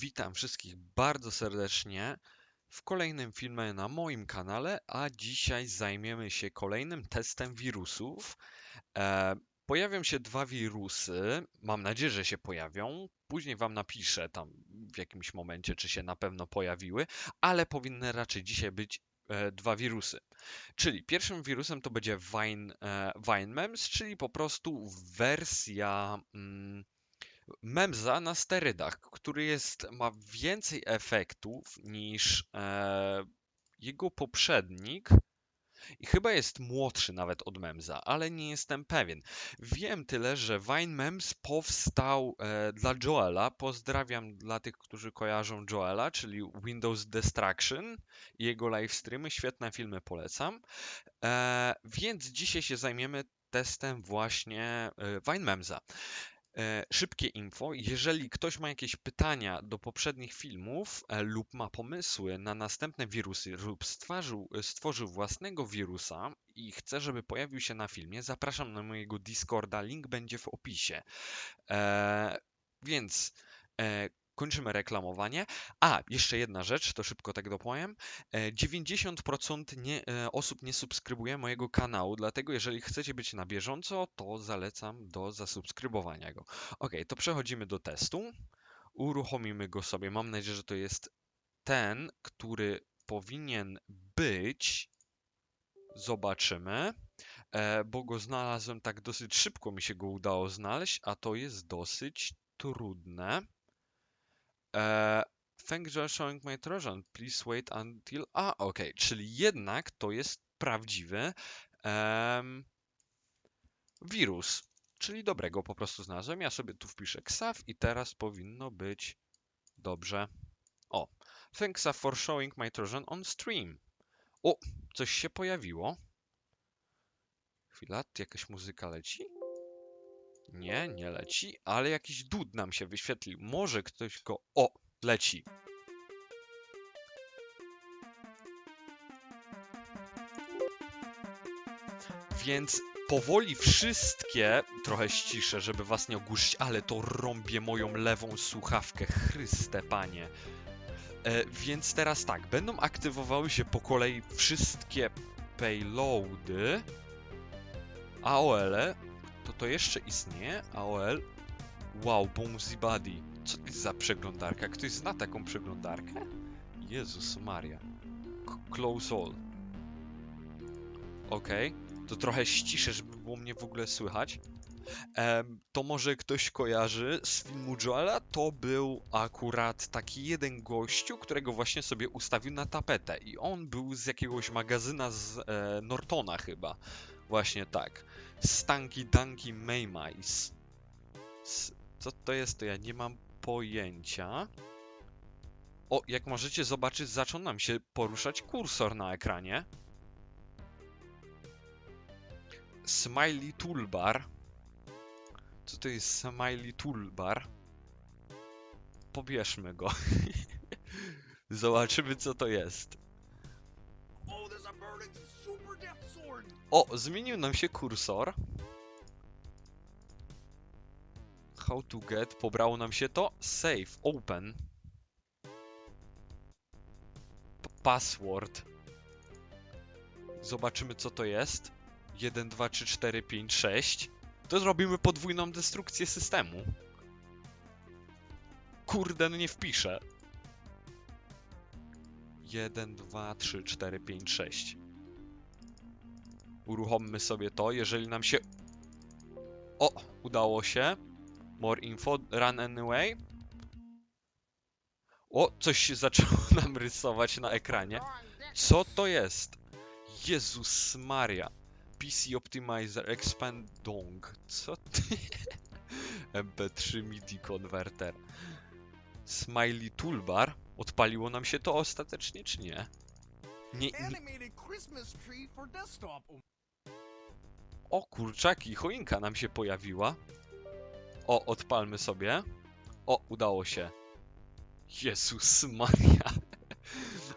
Witam wszystkich bardzo serdecznie w kolejnym filmie na moim kanale, a dzisiaj zajmiemy się kolejnym testem wirusów. E, pojawią się dwa wirusy, mam nadzieję, że się pojawią. Później wam napiszę tam w jakimś momencie, czy się na pewno pojawiły, ale powinny raczej dzisiaj być e, dwa wirusy. Czyli pierwszym wirusem to będzie Vine, e, Vine czyli po prostu wersja. Mm, Memza na sterydach, który jest, ma więcej efektów niż e, jego poprzednik i chyba jest młodszy nawet od Memza, ale nie jestem pewien. Wiem tyle, że Vine Mems powstał e, dla Joela. Pozdrawiam dla tych, którzy kojarzą Joela, czyli Windows Destruction i jego livestreamy. Świetne filmy polecam. E, więc dzisiaj się zajmiemy testem właśnie e, Vine Memza. E, szybkie info. Jeżeli ktoś ma jakieś pytania do poprzednich filmów e, lub ma pomysły na następne wirusy lub stworzył, stworzył własnego wirusa i chce, żeby pojawił się na filmie, zapraszam na mojego Discorda. Link będzie w opisie. E, więc kończymy reklamowanie. A, jeszcze jedna rzecz, to szybko tak dopowiem. E, 90% nie, e, osób nie subskrybuje mojego kanału, dlatego jeżeli chcecie być na bieżąco, to zalecam do zasubskrybowania go. Ok, to przechodzimy do testu. Uruchomimy go sobie. Mam nadzieję, że to jest ten, który powinien być. Zobaczymy. E, bo go znalazłem tak dosyć szybko, mi się go udało znaleźć, a to jest dosyć trudne. E, thanks for showing my Trojan. Please wait until... A, okej, czyli jednak to jest prawdziwy em, wirus. Czyli dobrego po prostu znalazłem. Ja sobie tu wpiszę XAV i teraz powinno być dobrze. O, thanks for showing my Trojan on stream. O, coś się pojawiło. Chwila, jakaś muzyka leci? Nie, nie leci, ale jakiś dud nam się wyświetlił. Może ktoś go... O, leci. Więc powoli wszystkie, trochę ściszę, żeby was nie ogłuszyć, ale to rąbie moją lewą słuchawkę, Chryste Panie. E, więc teraz tak, będą aktywowały się po kolei wszystkie payloady, AOL, -e. To jeszcze istnieje, AOL, wow, Boomsy Buddy, co to jest za przeglądarka? Ktoś zna taką przeglądarkę? Jezus Maria. K close all. Okej, okay. to trochę ściszę, żeby było mnie w ogóle słychać. To może ktoś kojarzy z filmu Joela? To był akurat taki jeden gościu, którego właśnie sobie ustawił na tapetę. I on był z jakiegoś magazyna z e, Nortona chyba. Właśnie tak. Stanky Danky Maymais. Co to jest, to ja nie mam pojęcia. O, jak możecie zobaczyć, zaczął nam się poruszać kursor na ekranie. Smiley Toolbar. Co to jest Smiley Toolbar? Pobierzmy go. Zobaczymy, co to jest. O, zmienił nam się kursor. How to get. Pobrało nam się to. Save. Open. P password. Zobaczymy co to jest. 1, 2, 3, 4, 5, 6. To zrobimy podwójną destrukcję systemu. Kurde, no nie wpiszę. 1, 2, 3, 4, 5, 6. Uruchommy sobie to, jeżeli nam się... O, udało się. More info, run anyway. O, coś się zaczęło nam rysować na ekranie. Co to jest? Jezus Maria. PC Optimizer Expand Dong. Co ty? MP3 MIDI Converter. Smiley Toolbar. Odpaliło nam się to ostatecznie, czy nie? Nie, nie... O kurczaki, choinka nam się pojawiła. O, odpalmy sobie. O, udało się. Jezus Maria.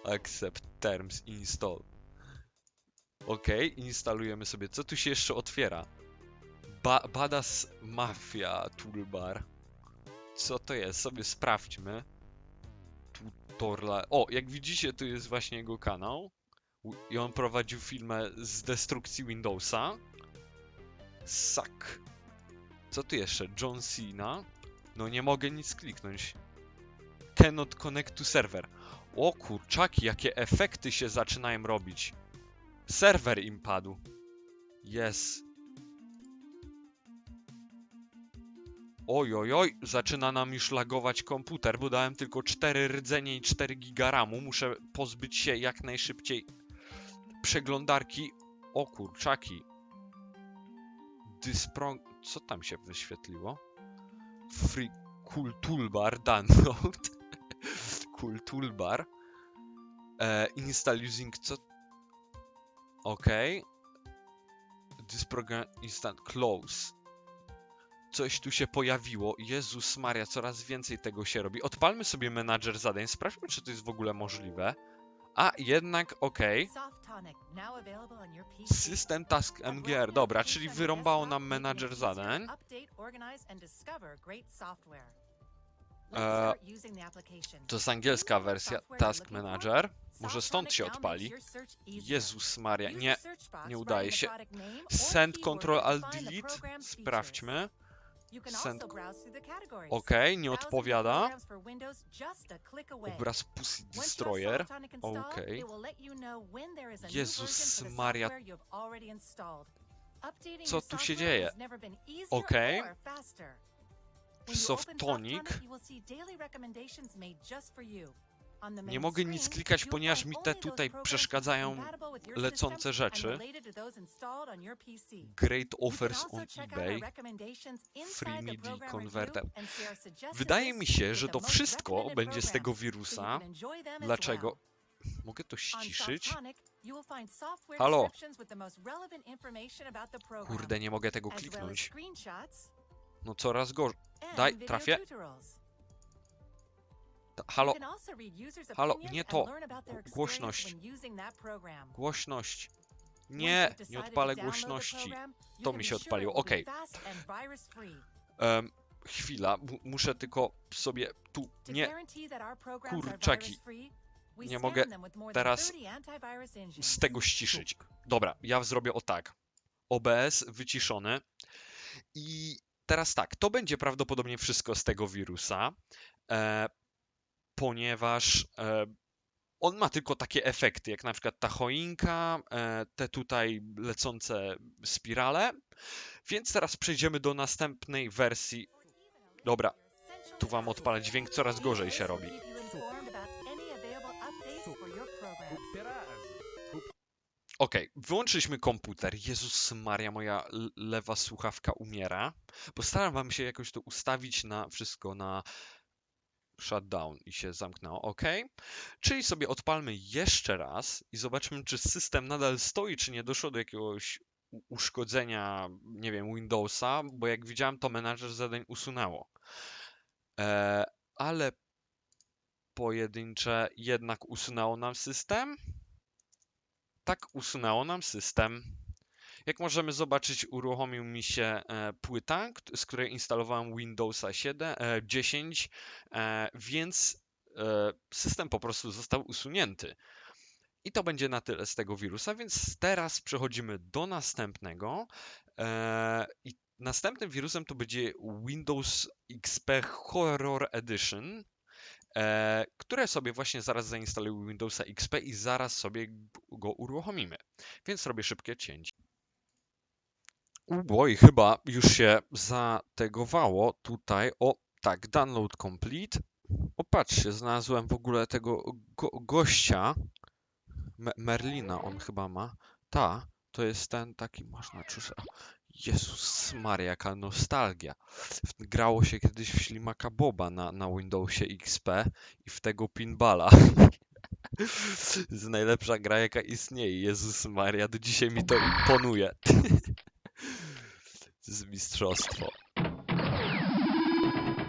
Accept terms install. Ok, instalujemy sobie. Co tu się jeszcze otwiera? Ba Badass Mafia Toolbar. Co to jest? Sobie sprawdźmy. Torla. O, jak widzicie, tu jest właśnie jego kanał. I on prowadził filmę z destrukcji Windowsa. Suck. Co tu jeszcze? John Cena. No nie mogę nic kliknąć. Cannot connect to server. O kurczaki, jakie efekty się zaczynają robić. Serwer im padł. Jest. Oj, oj, oj, zaczyna nam już lagować komputer, bo dałem tylko 4 rdzenie i 4 giga ramu. Muszę pozbyć się jak najszybciej przeglądarki. O kurczaki. Dysprong... Co tam się wyświetliło? Free Cool Toolbar download. cool Toolbar. E, install using co? Okej. This program instant close. Coś tu się pojawiło. Jezus Maria, coraz więcej tego się robi. Odpalmy sobie menadżer zadań. Sprawdźmy, czy to jest w ogóle możliwe. A, jednak okej. System Task MGR. Dobra, czyli wyrąbało nam menadżer zadań. E. To jest angielska wersja Task Manager. Może stąd się odpali. Jezus Maria, nie, nie udaje się. Send Ctrl Alt Delete. Sprawdźmy. Send- Okej, nie odpowiada. Obraz Pussy Destroyer. Okej. Jezus Maria. Co tu się dzieje? Okej. Softonic. Nie mogę nic klikać, ponieważ mi te tutaj przeszkadzają lecące rzeczy. Great offers on eBay. Free MIDI converter. Wydaje mi się, że to wszystko będzie z tego wirusa. Dlaczego? Mogę to ściszyć? Halo? Kurde, nie mogę tego kliknąć. No coraz gorzej. Daj, trafię. Ta- Halo, Halo, nie to. Głośność. głośność. Nie, nie odpalę głośności. To mi się odpaliło, okej. Em, chwila, mu- muszę tylko sobie tu. Nie, kurczaki. Nie mogę teraz z tego ściszyć. Dobra, ja zrobię o tak. OBS wyciszony. I teraz tak, to będzie prawdopodobnie wszystko z tego wirusa, e, ponieważ e, on ma tylko takie efekty, jak na przykład ta choinka, e, te tutaj lecące spirale. Więc teraz przejdziemy do następnej wersji. Dobra, tu wam odpalę dźwięk, coraz gorzej się robi. Okej, wyłączyliśmy komputer. Jezus Maria, moja lewa słuchawka umiera. Postaram wam się jakoś to ustawić na wszystko na shutdown i się zamknęło. OK. Czyli sobie odpalmy jeszcze raz i zobaczmy, czy system nadal stoi, czy nie doszło do jakiegoś uszkodzenia, nie wiem, Windowsa, bo jak widziałem, to menadżer zadań usunęło. E, ale pojedyncze jednak usunęło nam system. Tak, usunęło nam system. Jak możemy zobaczyć, uruchomił mi się e, płyta, z której instalowałem Windowsa 7, e, 10, e, więc e, system po prostu został usunięty. I to będzie na tyle z tego wirusa, więc teraz przechodzimy do następnego. I następnym wirusem to będzie Windows XP Horror Edition, które sobie właśnie zaraz zainstaluję Windowsa XP i zaraz sobie go uruchomimy. Więc robię szybkie cięcie. Oj, chyba już się zategowało tutaj. O, tak, download complete. O, patrzcie, znalazłem w ogóle tego go gościa. Me Merlina on chyba ma. Ta, to jest ten taki, można czuć. Jezus Maria, jaka nostalgia. Grało się kiedyś w Ślimaka Boba na, na Windowsie XP i w tego pinballa. Jest najlepsza gra, jaka istnieje. Jezus Maria, do dzisiaj mi to imponuje. Jest mistrzostwo.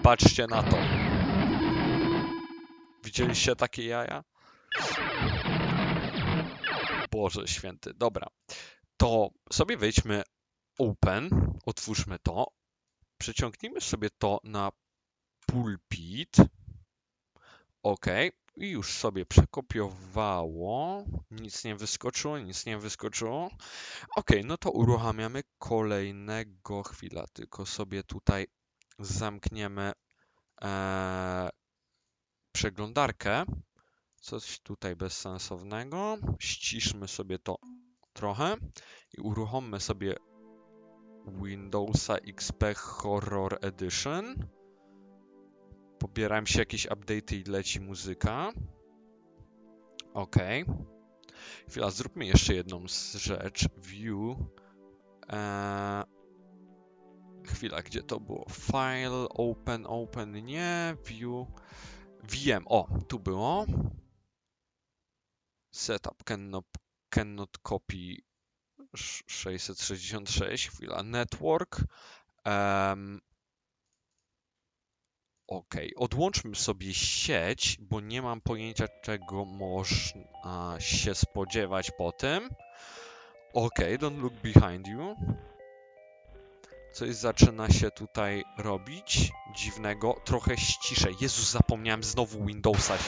Patrzcie na to. Widzieliście takie jaja? Boże święty. Dobra. To sobie wejdźmy open, otwórzmy to. Przeciągnijmy sobie to na pulpit. OK. I już sobie przekopiowało. Nic nie wyskoczyło, nic nie wyskoczyło. Ok, no to uruchamiamy kolejnego. Chwila, tylko sobie tutaj zamkniemy e, przeglądarkę. Coś tutaj bezsensownego. Ściszmy sobie to trochę i uruchommy sobie Windowsa XP Horror Edition. Pobieram się jakieś update i leci muzyka. Ok. Chwila, zróbmy jeszcze jedną rzecz. View. Eee, chwila, gdzie to było? File, open, open, nie. View. VM. O, tu było. Setup cannot, cannot copy sz- 666. Chwila, network. Em, Ok, odłączmy sobie sieć, bo nie mam pojęcia czego można się spodziewać po tym. Ok, don't look behind you. Coś zaczyna się tutaj robić dziwnego. Trochę ściszę. Jezus, zapomniałem znowu Windowsa. się-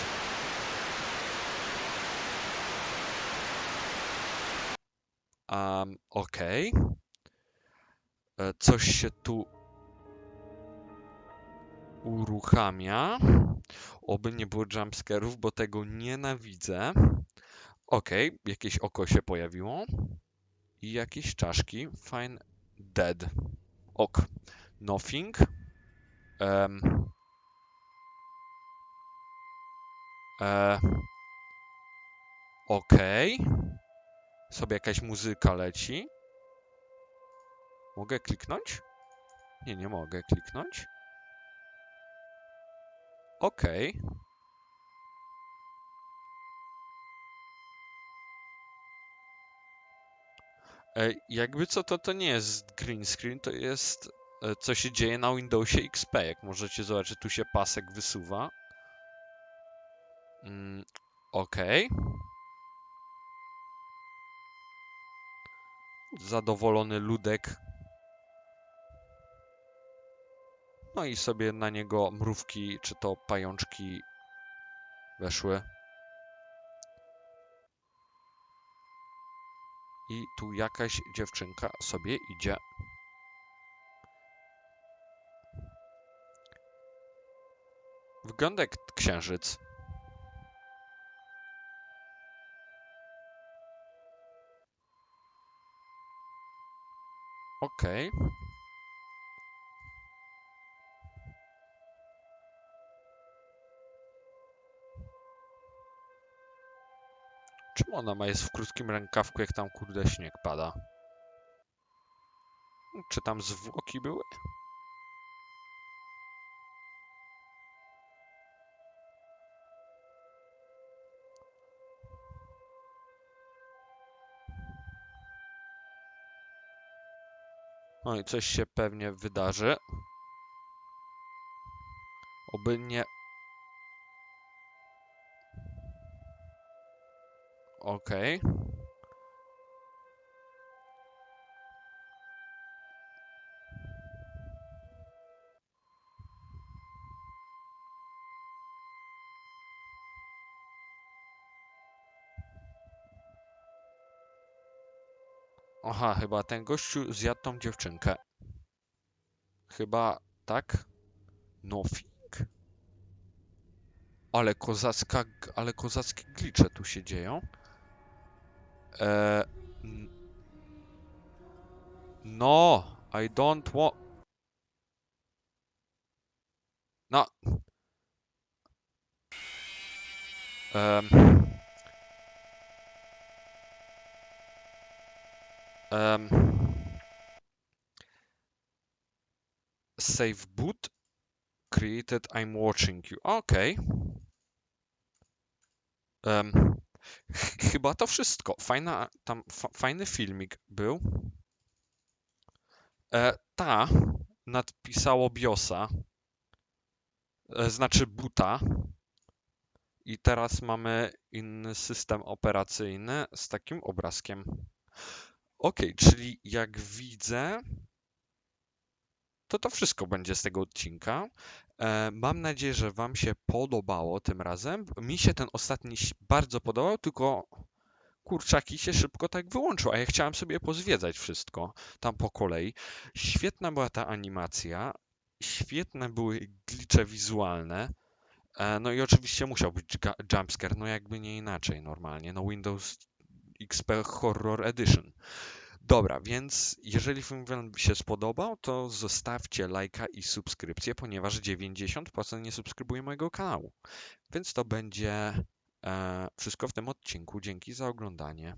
Um, ok. E, Coś się tu uruchamia. Oby nie było jumpscarów, bo tego nienawidzę. Ok, jakieś oko się pojawiło. I jakieś czaszki. Fine. Dead. Ok. Nothing. Um, e, ok. Sobie jakaś muzyka leci. Mogę kliknąć? Nie, nie mogę kliknąć. E, Jakby co, to to nie jest green screen, to jest e, co się dzieje na Windowsie XP. Jak możecie zobaczyć, tu się pasek wysuwa. Mm, Okej. Zadowolony ludek. No i sobie na niego mrówki, czy to pajączki weszły. I tu jakaś dziewczynka sobie idzie. Wygląda jak księżyc. Okej. Czemu ona ma jest w krótkim rękawku, jak tam kurde śnieg pada? Czy tam zwłoki były? No i coś się pewnie wydarzy. Oby nie... Okej. Aha, chyba ten gościu zjadł tą dziewczynkę. Chyba tak? Nothing? Ale kozacka, ale kozackie glicze tu się dzieją. Uh, n- no, I don't want... No. Em. Em. Save boot created I'm watching you. Okay. Ch- chyba to wszystko. Fajna, tam fa fajny filmik był. E, ta nadpisało BIOSa, e, znaczy buta. I teraz mamy inny system operacyjny z takim obrazkiem. Ok, czyli jak widzę, to to wszystko będzie z tego odcinka. E, Mam nadzieję, że Wam się podobało tym razem. Mi się ten ostatni bardzo podobał, tylko kurczaki się szybko tak wyłączył, a ja chciałem sobie pozwiedzać wszystko tam po kolei. Świetna była ta animacja, świetne były glicze wizualne. E, No i oczywiście musiał być jumpscare, no jakby nie inaczej normalnie. No Windows XP Horror Edition. Dobra, więc jeżeli film się spodobał, to zostawcie lajka i subskrypcję, ponieważ 90% nie subskrybuje mojego kanału. Więc to będzie e, wszystko w tym odcinku. Dzięki za oglądanie.